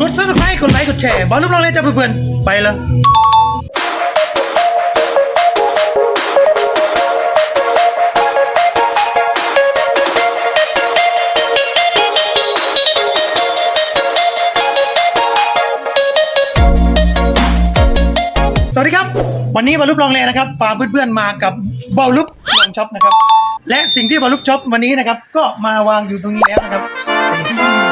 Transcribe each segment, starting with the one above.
กดซับสไครต์กดไลค์กดแชร์บอลลูกน้องเล่นจ้าเพื่อนๆไปเลยสวัสดีครับ วันนี้บอลลูกลองเลนะครับพาเพื่อนๆมากับบอลลูกลองช็อปนะครับ และสิ่งที่บอลลูกช็อปวันนี้นะครับ ก็มาวางอยู่ตรงนี้แล้วนะครับ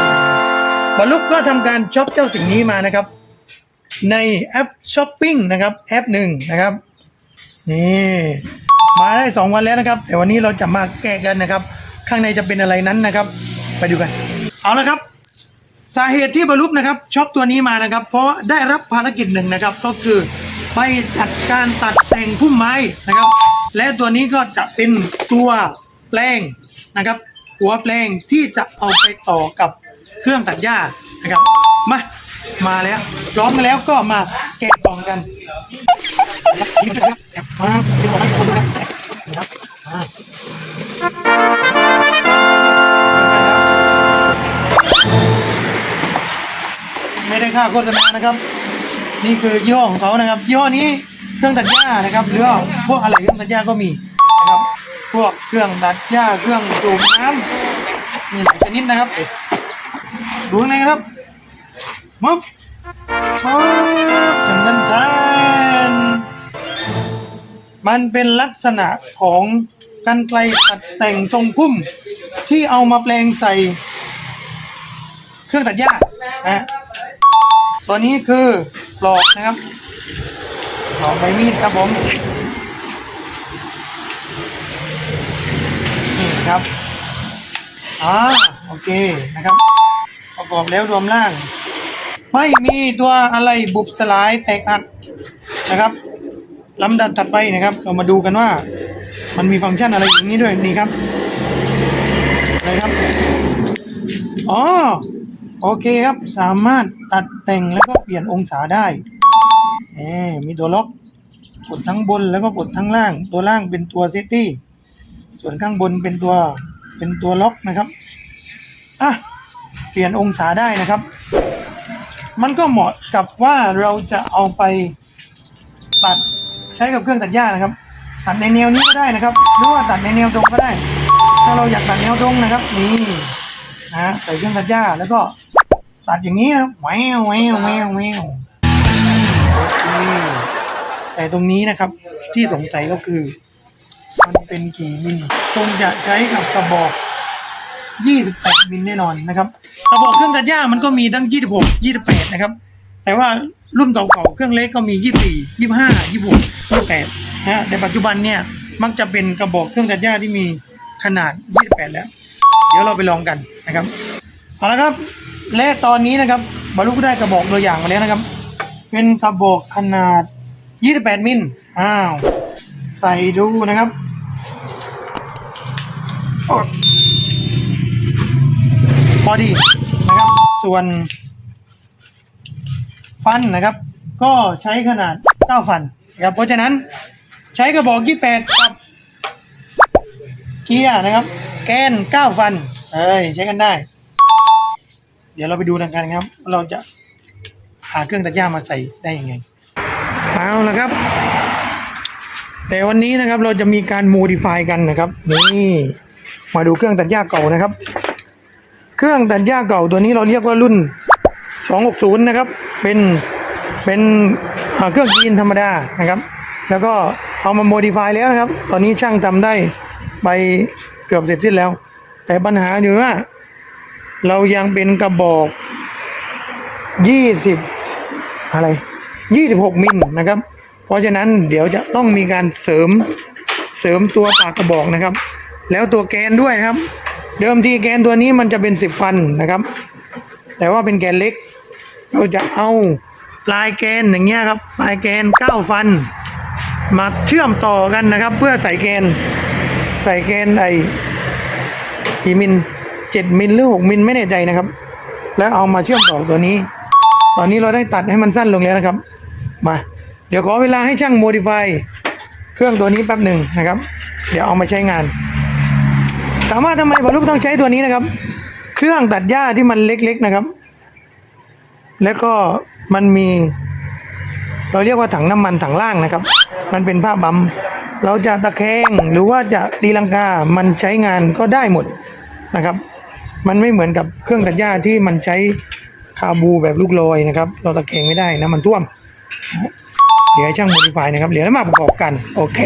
บอลลูกก็ทำการช็อปเจ้าสิ่งนี้มานะครับ ในแอปช้อปปิ้งนะครับแอปหนึ่งนะครับนี่มาได้สองวันแล้วนะครับ แต่วันนี้เราจะมาแกะกันนะครับ ข้างในจะเป็นอะไรนั้นนะครับ ไปดูกัน เอาละครับ สาเหตุที่บรรลุนะครับช็อปตัวนี้มานะครับ เพราะได้รับภารกิจหนึ่งนะครับ ก็คือไปจัดการตัดแต่งพุ่มไม้นะครับ และตัวนี้ก็จะเป็นตัวแปลงนะครับ หัวแปลงที่จะเอาไปต่อกับ เครื่องตัดหญ้านะครับมามาแล้วพร้อมกันแล้วก็มาแกะกล่องกันนี่นะครับมาเดี๋ยวให้คนนะครับไม่ได้ค่าโฆษณานะครับ นี่คือยี่ห้อของเขานะครับยี่ห้อนี้เครื่องตัดหญ้านะครับหรือว่าพวกอะไรเครื่องตัดหญ้าก็มีนะครับ พวกเครื่องตัดหญ้าเครื่องสูบน้ำนี่หลายชนิดนะครับ ดูข้างในครับมับชอบจังนั้นทานมันเป็นลักษณะของกันไกลตัดแต่งทรงพุ่มที่เอามาแปลงใส่ เครื่องตัดหญ้านะฮะตัวนี้คือปลอกนะครับปลอกใบมีดครับผมนี่ครับอ่าโอเคนะครับ ประกอบแล้วรวมล่าง ไม่มีตัวอะไรบุบสลายแตกอักนะครับลำดับถัดไปนะครับ เรามาดูกันว่า มันมีฟังก์ชันอะไรอย่างนี้ด้วยนี่ครับอะไรครับอ๋อโอเคครับสามารถตัดแต่งแล้วก็เปลี่ยนองศาได้เอมีตัวล็อกกดทั้งบนแล้วก็กดทั้งล่าง ตัวล่างเป็นตัวเซฟตี้ส่วนข้างบนเป็นตัวเป็นตัวล็อกนะครับอะ เปลี่ยนองศาได้นะครับ มันก็เหมาะกับว่าเราจะเอาไปตัดใช้กับเครื่องตัดหญ้านะครับ ตัดในแนวนี้ก็ได้นะครับหรือว่าตัดในแนวตรงก็ได้ ถ้าเราอยากตัดแนวตรงนะครับนี่นะใส่เครื่องตัดหญ้าแล้วก็ตัดอย่างนี้นะแววแววแววแววโอเคแต่ตรงนี้นะครับที่สงสัยก็คือ มันเป็นกี่มิลคงจะใช้กับกระบอก 28 มิลแน่นอนนะครับ ระบอกเครื่องตัดหญ้ามันก็มีทั้ง 26 28 นะครับ แต่ว่ารุ่นเก่าๆเครื่องเล็กก็มี 24 25 26 28นะฮะในปัจจุบันเนี่ยมักจะเป็นกระบอกเครื่องตัดหญ้าที่มีขนาด 28 แล้ว เดี๋ยวเราไปลองกันนะครับเอาละครับและตอนนี้นะครับบรรลุก็ได้กระบอกตัวอย่างมาแล้วนะครับ เป็นกระบอกขนาด 28 มิลอ้าว ใส่ดูนะครับ ดีนะครับ ส่วน ฟันนะครับ ก็ใช้ขนาด 9 ฟันนะครับ เพราะฉะนั้นใช้กระบอก 28 กับ เกียร์นะครับ แกน 9 ฟัน เอ้ยใช้กันได้ เดี๋ยวเราไปดูกันครับ เราจะหาเครื่องตัดหญ้ามาใส่ได้ยังไง เอาละครับ แต่วันนี้นะครับเราจะมีการโมดิฟายกันนะครับ นี่ มาดูเครื่องตัดหญ้าเก่านะครับ เครื่องตัดหญ้าเก่าตัวนี้เราเรียกว่ารุ่น 260 นะครับ เป็นเป็นเครื่องยีนธรรมดานะครับ แล้วก็เอามาโมดิฟายแล้วนะครับ ตอนนี้ช่างทำได้ไปเกือบเสร็จสิ้นแล้ว แต่ปัญหาอยู่ว่า เรายังเป็นกระบอก 20 อะไร 26 มิลนะครับ เพราะฉะนั้นเดี๋ยวจะต้องมีการเสริมเสริมตัวปากกระบอกนะครับ แล้วตัวแกนด้วยนะครับ เดิมทีแกนตัวนี้มันจะเป็น10ฟันนะครับ แต่ว่าเป็นแกนเล็ก เราจะเอาปลายแกนอย่างเงี้ยครับปลายแกน9ฟัน มาเชื่อมต่อกันนะครับ เพื่อใส่แกนใส่แกนไอกี่มิล7มิลหรือ6มิลไม่แน่ใจนะครับ แล้วเอามาเชื่อมต่อตัวนี้ ตอนนี้เราได้ตัดให้มันสั้นลงแล้วนะครับ มา เดี๋ยวขอเวลาให้ช่างโมดิฟายเครื่องตัวนี้แป๊บหนึ่งนะครับ เดี๋ยวเอามาใช้งาน ถามว่าทำไมบอลลูกต้องใช้ตัวนี้นะครับ เครื่องตัดหญ้าที่มันเล็กๆนะครับ แล้วก็มันมี เราเรียกว่าถังน้ำมันถังล่างนะครับ มันเป็นผ้าบัมเราจะตะแคงหรือว่าจะตีลังกา มันใช้งานก็ได้หมดนะครับ มันไม่เหมือนกับเครื่องตัดหญ้าที่มันใช้คาบูแบบลูกลอยนะครับ เราตะแคงไม่ได้นะมันท่วมเดี๋ยวให้ช่างโมดิฟายนะครับ เดี๋ยวมาประกอบกัน โอเค